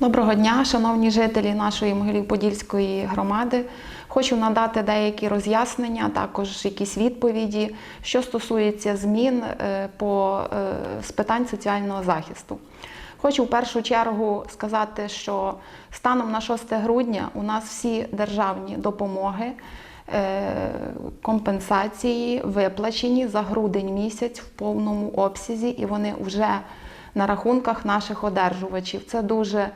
Доброго дня, шановні жителі нашої Могилів-Подільської громади. Хочу надати деякі роз'яснення, також якісь відповіді, що стосується змін е, по, е, з питань соціального захисту. Хочу в першу чергу сказати, що станом на 6 грудня у нас всі державні допомоги, е, компенсації виплачені за грудень місяць в повному обсязі, і вони вже на рахунках наших одержувачів. Це дуже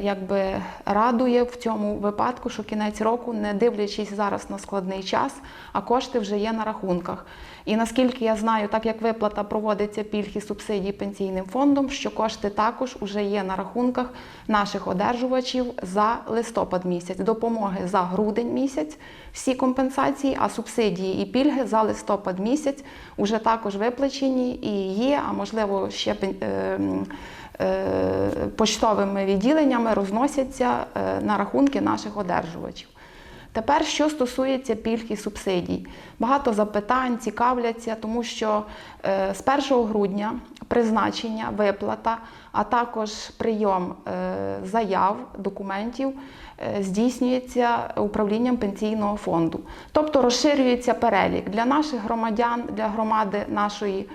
якби радує в цьому випадку, що кінець року, не дивлячись зараз на складний час, а кошти вже є на рахунках. І наскільки я знаю, так як виплата проводиться пільг і субсидій пенсійним фондом, що кошти також вже є на рахунках наших одержувачів за листопад місяць, допомоги за грудень місяць, всі компенсації, а субсидії і пільги за листопад місяць вже також виплачені і є, а можливо ще е, м, поштовими відділеннями розносяться е, на рахунки наших одержувачів. Тепер, що стосується пільг і субсидій, багато запитань цікавляться, тому що е, з 1 грудня призначення, виплата, а також прийом заяв, документів здійснюється управлінням пенсійного фонду. Тобто розширюється перелік для наших громадян, для громади нашої.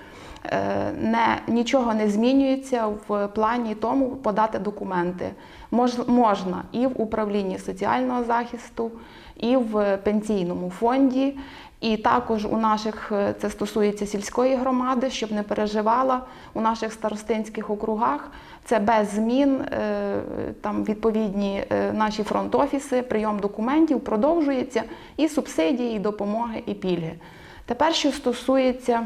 Е, Не, нічого не змінюється в плані тому подати документи. Мож, можна і в управлінні соціального захисту, і в пенсійному фонді. І також у наших е, це стосується сільської громади, щоб не переживала у наших старостинських округах. Це без змін. е, Там відповідні наші фронт-офіси, прийом документів продовжується і субсидії, і допомоги, і пільги. Тепер, що стосується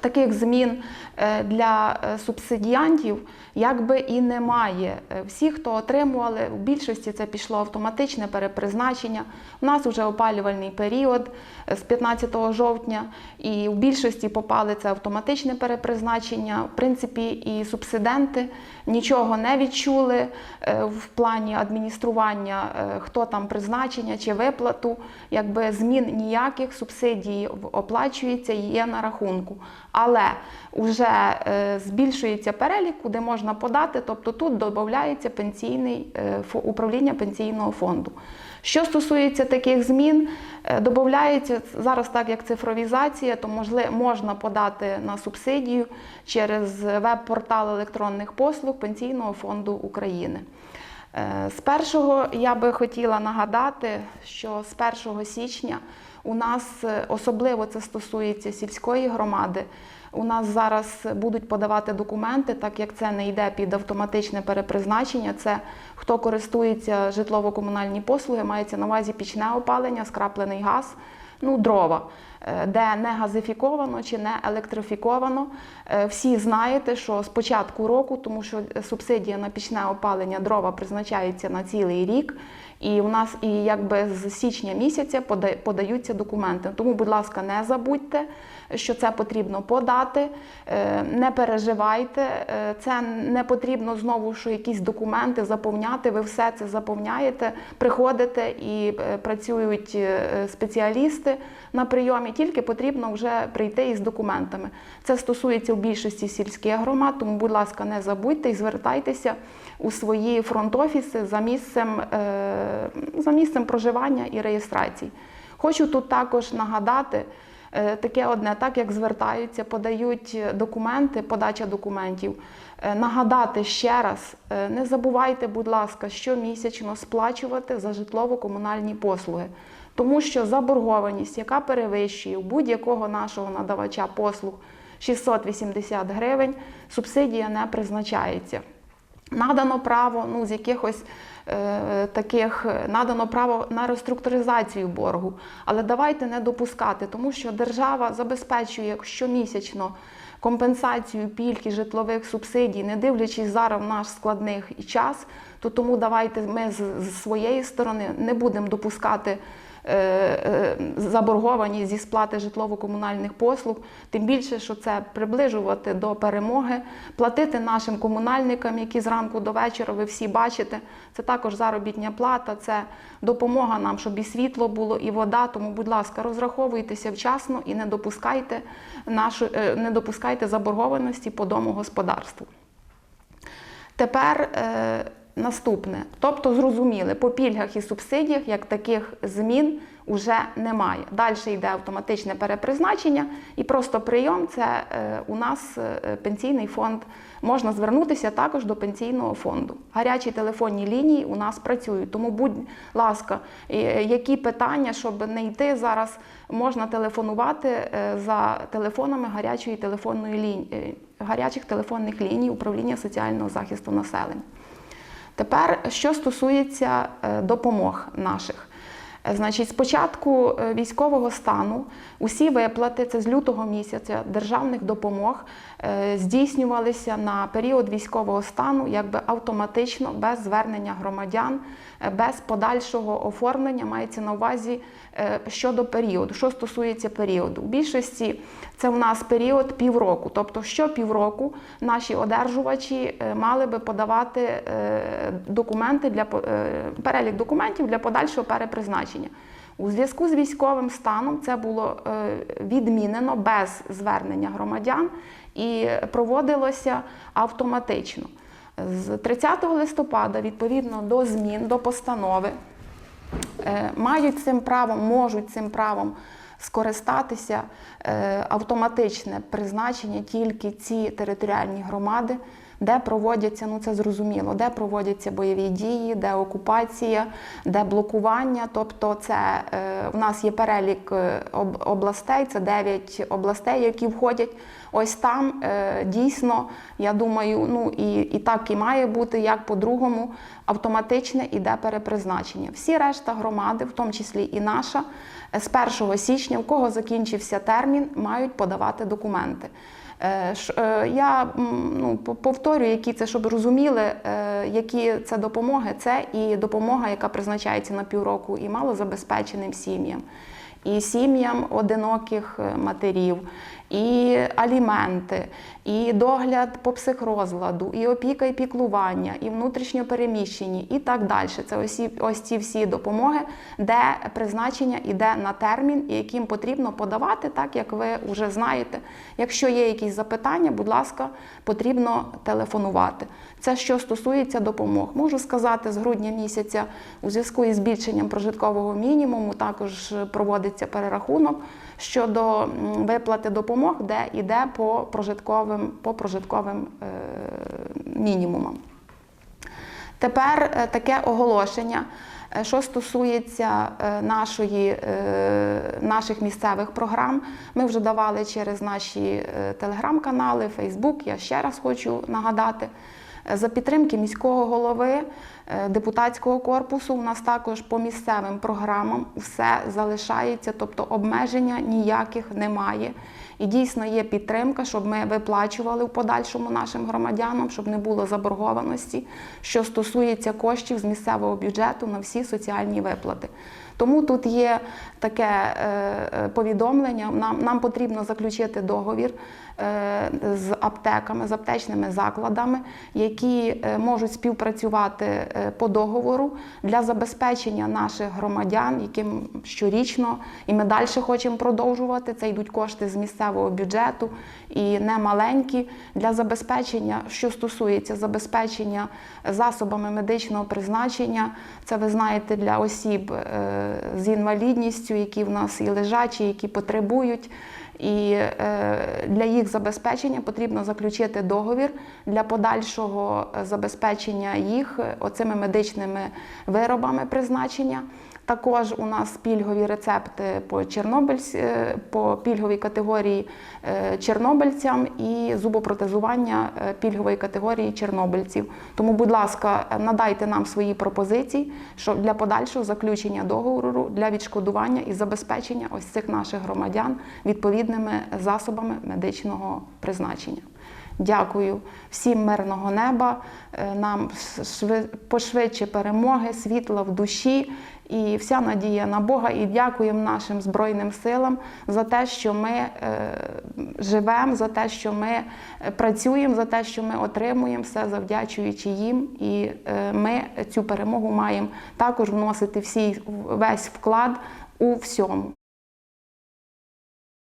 Таких змін е, для е, субсидіантів якби і немає. Е, Всі, хто отримували, в більшості це пішло автоматичне перепризначення. У нас вже опалювальний період з 15 жовтня, і в більшості попали це автоматичне перепризначення. В принципі, і субсиденти нічого не відчули в плані адміністрування, хто там призначення чи виплату. Якби змін ніяких субсидій оплачується і є на рахунку. Але вже е, збільшується перелік, куди можна подати, тобто тут додається пенсійний е, управління пенсійного фонду. Що стосується таких змін, е, додається зараз, так як цифровізація, то можна подати на субсидію через веб-портал електронних послуг Пенсійного фонду України. З першого я би хотіла нагадати, що з 1 січня у нас е, особливо це стосується сільської громади. У нас зараз будуть подавати документи, так як це не йде під автоматичне перепризначення. Це хто користується житлово-комунальні послуги, мається на увазі пічне опалення, скраплений газ, ну дрова. е, Де не газифіковано чи не електрифіковано. Е, Всі знаєте, що з початку року, тому що субсидія на пічне опалення дрова призначається на цілий рік, і у нас і якби з січня місяця пода- подаються документи. Тому, будь ласка, не забудьте, що це потрібно подати. Е, Не переживайте, е, це не потрібно знову, що якісь документи заповняти. Ви все це заповняєте, приходите і е, працюють спеціалісти на прийомі. Тільки потрібно вже прийти із документами. Це стосується в більшості сільських громад, тому, будь ласка, не забудьте і звертайтеся у свої фронт-офіси за місцем, за місцем проживання і реєстрації. Хочу тут також нагадати. е, Таке одне, так як звертаються, подають документи, подача документів. Е, Нагадати ще раз, е, не забувайте, будь ласка, щомісячно сплачувати за житлово-комунальні послуги, тому що заборгованість, яка перевищує будь-якого нашого надавача послуг 680 гривень, субсидія не призначається. Надано право ну, з якихось е, таких надано право на реструктуризацію боргу. Але давайте не допускати, тому що держава забезпечує щомісячно компенсацію пільг житлових субсидій, не дивлячись зараз в наш складний час, то тому давайте ми з, з своєї сторони не будемо допускати е, е, заборгованість зі сплати житлово-комунальних послуг, тим більше, що це приближувати до перемоги, платити нашим комунальникам, які зранку до вечора ви всі бачите. Це також заробітня плата, це допомога нам, щоб і світло було, і вода. Тому, будь ласка, розраховуйтеся вчасно і не допускайте нашу, е, не допускайте заборгованості по домогосподарству. Тепер наступне. Тобто зрозуміли, по пільгах і субсидіях як таких змін вже немає. Далі йде автоматичне перепризначення і просто прийом це е, у нас е, пенсійний фонд. Можна звернутися також до пенсійного фонду. Гарячі телефонні лінії у нас працюють. Тому, будь ласка, е, які питання, щоб не йти зараз, можна телефонувати за телефонами гарячої телефонної лінії, гарячих телефонних ліній управління соціального захисту населення. Тепер, що стосується е, допомог наших. Е, Значить, з початку е, військового стану усі виплати, це з лютого місяця, державних допомог е, здійснювалися на період військового стану якби автоматично, без звернення громадян, без подальшого оформлення, мається на увазі щодо періоду. Що стосується періоду, у більшості це в нас період півроку. Тобто, що півроку наші одержувачі мали би подавати документи для перелік документів для подальшого перепризначення. У зв'язку з військовим станом це було е, відмінено без звернення громадян і проводилося автоматично. З 30 листопада, відповідно до змін до постанови, е, мають цим правом, можуть цим правом скористатися е, автоматичне призначення тільки ці територіальні громади, де проводяться, ну це зрозуміло, де проводяться бойові дії, де окупація, де блокування. Тобто, це е, в нас є перелік е, областей, це 9 областей, які входять. Ось там е, дійсно, я думаю, ну і, і так і має бути, як по-другому, автоматичне іде перепризначення. Всі решта громади, в тому числі і наша, з 1 січня, у кого закінчився термін, мають подавати документи. Е, е, Я ну, по- повторюю, які це, щоб розуміли, е, які це допомоги. Це і допомога, яка призначається на півроку, і малозабезпеченим сім'ям, і сім'ям одиноких е, матерів, і аліменти, і догляд по психрозладу, і опіка і піклування, і внутрішньо переміщені, і так далі. Це ось, ось ці всі допомоги, де призначення йде на термін, і яким потрібно подавати, так як ви вже знаєте. Якщо є якісь запитання, будь ласка, потрібно телефонувати. Це що стосується допомог. Можу сказати, з грудня місяця у зв'язку із збільшенням прожиткового мінімуму також проводиться перерахунок щодо виплати допомог, де йде по прожитковим, по прожитковим е, мінімумам. Тепер е, таке оголошення, е, що стосується е, нашої, наших місцевих програм. Ми вже давали через наші телеграм-канали, Фейсбук. Я ще раз хочу нагадати. За підтримки міського голови, е, депутатського корпусу, у нас також по місцевим програмам все залишається, тобто обмеження ніяких немає. І дійсно є підтримка, щоб ми виплачували в подальшому нашим громадянам, щоб не було заборгованості, що стосується коштів з місцевого бюджету на всі соціальні виплати. Тому тут є таке е, повідомлення. Нам, нам потрібно заключити договір е, з аптеками, з аптечними закладами, які е, можуть співпрацювати по договору для забезпечення наших громадян, яким щорічно, і ми далі хочемо продовжувати. Це йдуть кошти з місцевого бюджету і не маленькі для забезпечення, що стосується забезпечення засобами медичного призначення. Це ви знаєте для осіб з інвалідністю, які в нас і лежачі, які потребують. І е, для їх забезпечення потрібно заключити договір для подальшого забезпечення їх е, оцими медичними виробами призначення. Також у нас пільгові рецепти по Чорнобильсь, е, по пільговій категорії е, чорнобильцям і зубопротезування е, пільгової категорії чорнобильців. Тому, будь ласка, надайте нам свої пропозиції щоб для подальшого заключення договору для відшкодування і забезпечення ось цих наших громадян відповідними засобами медичного призначення. Дякую всім мирного неба, нам шви- пошвидше перемоги, світла в душі і вся надія на Бога. І дякуємо нашим Збройним силам за те, що ми е, живемо, за те, що ми е, працюємо, за те, що ми отримуємо все завдячуючи їм. І е, ми цю перемогу маємо також вносити всі весь вклад у всьому.